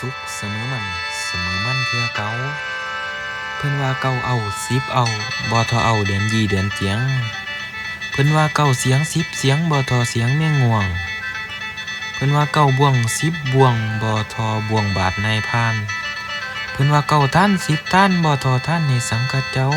สุขเสมอมันเสมอมันคือเก่าเพิ่นว่าเก่าเอาสิบเอาบ่ทอเอาเดือนยี่เดือนเจียง เพิ่นว่าเก่าเสียงสิบเสียงบ่ทอเสียงแม่งง่วง เพิ่นว่าเก่าบ่วงสิบบ่วงบ่ทอบ่วงบาทนายพาน เพิ่นว่าเก่าท่านสิบท่านบ่ทอท่านในสังกัดเจ้า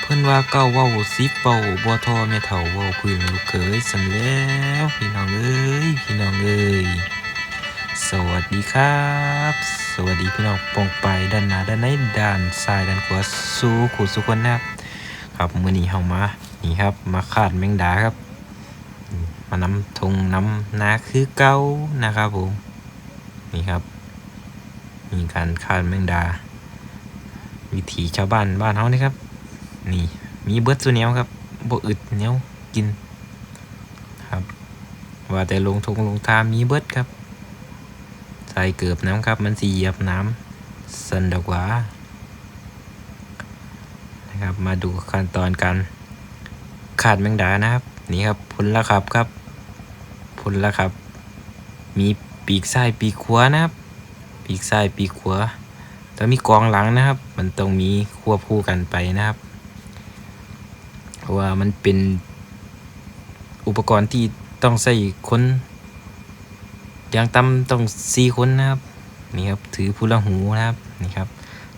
เพิ่นว่าเก่าเว้าสิบเว้าบ่ทอแม่เฒ่าเว้าพึ่งลูกเขยสันแล้วพี่น้องเอ้ยพี่น้องเอ้ย วัสดีครับ สวัสดีพี่น้องปองไปด้านหน้าด้านในด้านซ้ายด้านขวาสู่ขู่สุกคนนะครับ ครับมื้อนี้เฮามานี่ครับมาคาดแมงดาครับ มานำทงน้ำนาคือเก่านะครับผมนี่ครับ มีการคาดแมงดา วิถีชาวบ้านบ้านเฮานี่ครับ นี่มีเบิดตัวเนียวครับบอึดเนียวกิน ครับ ว่าแต่ลงทงลงทามีเบิร์ดครับ ใส่เกือบน้ำครับ มันสีเหยียบน้ำสันดกว่านะครับ มาดูขั้นตอนการขาดแมงดานะครับ นี่ครับผลละครับครับผลละครับ มีปีกซ้ายปีกขวานะครับ ปีกซ้ายปีกขวาแต่มีกองหลังนะครับ มันต้องมีควบคู่กันไปนะครับเพราะว่ามันเป็นอุปกรณ์ที่ต้องใส่คน อย่างต่ำต้องสี่คนนะครับนี่ครับถือผู้ละหูนะครับนี่ครับ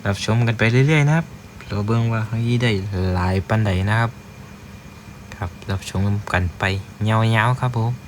รับชมกันไปเรื่อยๆนะครับ เราเบิ่งว่าเฮ้ยได้หลายปันใดนะครับ ครับรับชมกันไปยาๆครับผม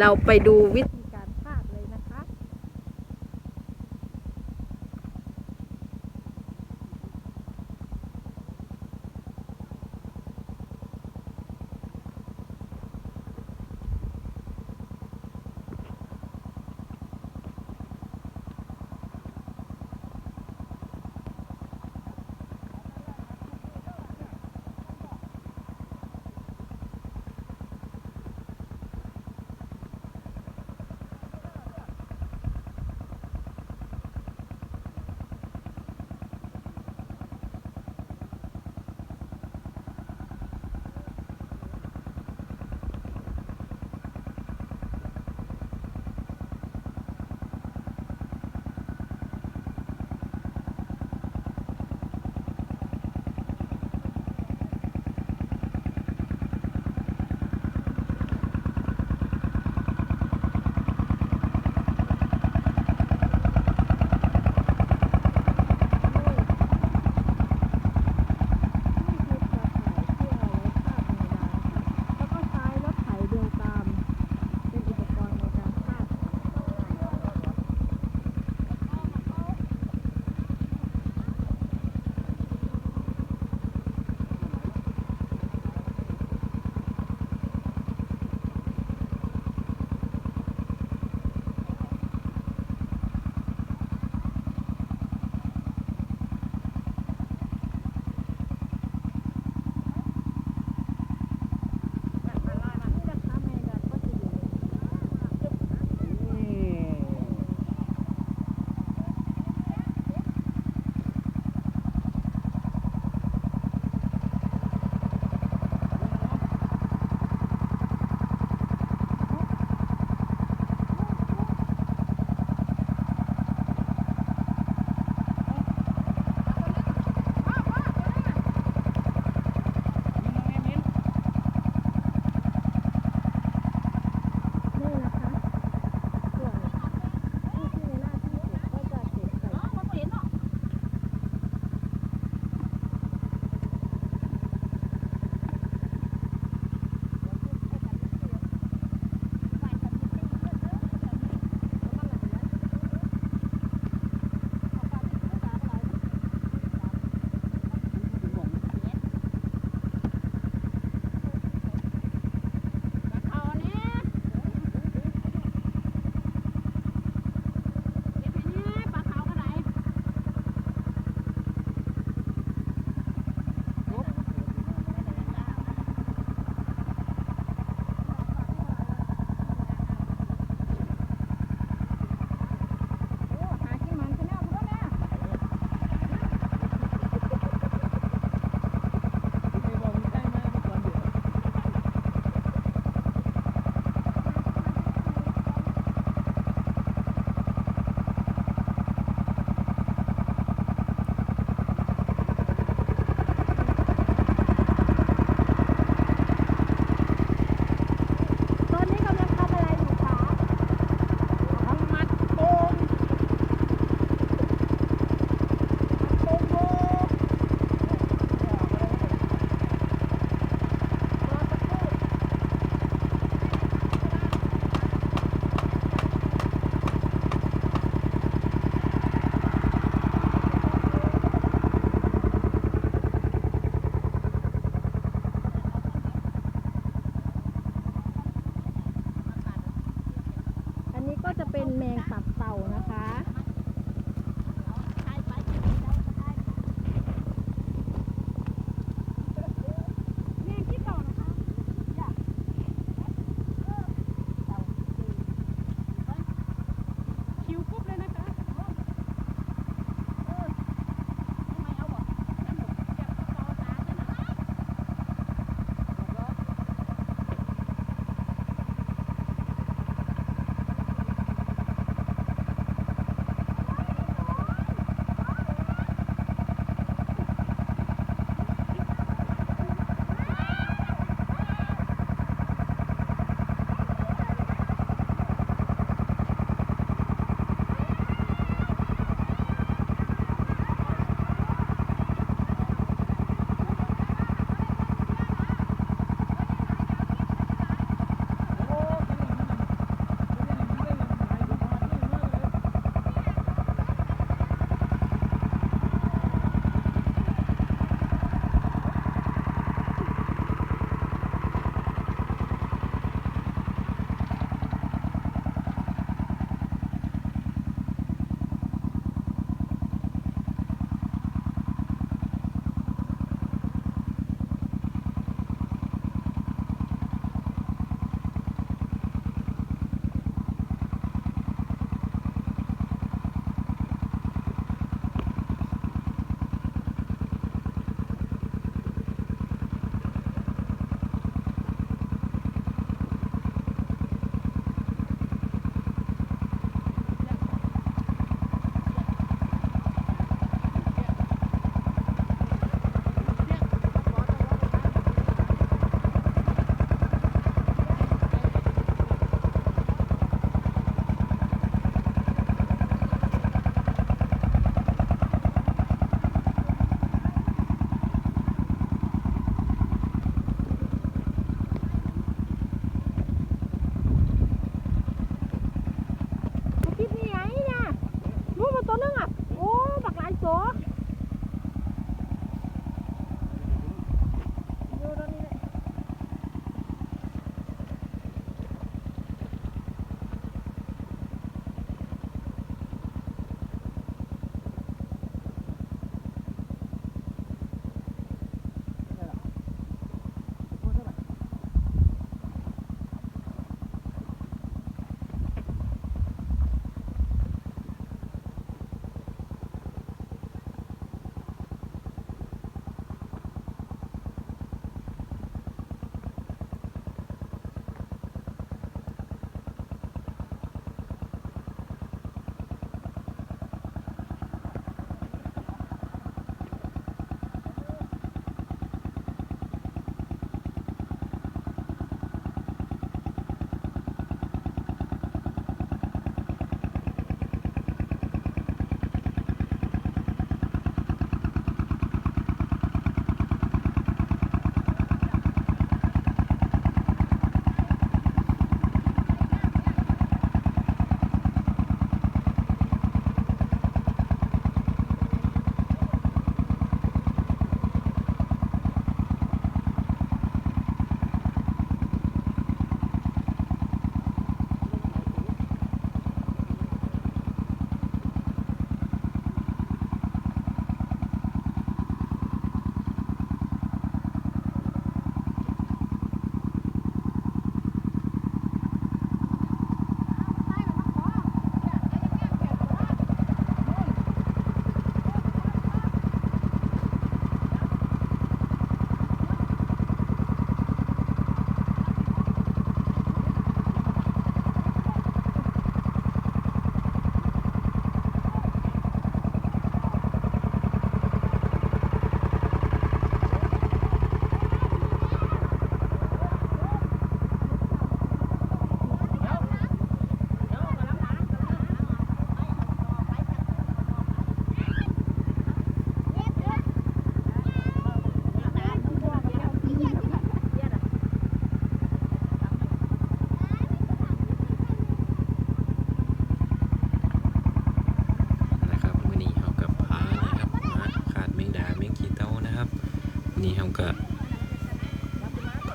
เราไปดูวิ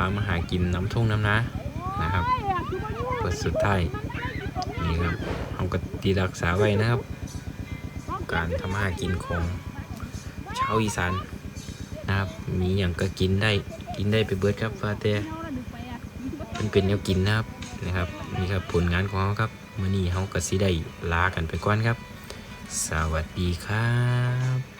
ามาหากินน้ำทุ่งน้ำนานะครับเปิดสุดท้ายนี่ครับเอากตีรักษาไว้นะครับ การทำมาหากินของชาวอีสานนะครับ มีอย่างก็กินได้กินได้ไปเบิดครับฟาแต่เป็นเป็นแนวกินนะครับนะครับนี่ครับผลงานของเขาครับมื่อนี้เขาก็สิได้ลากันไปก่อนครับ สวัสดีครับ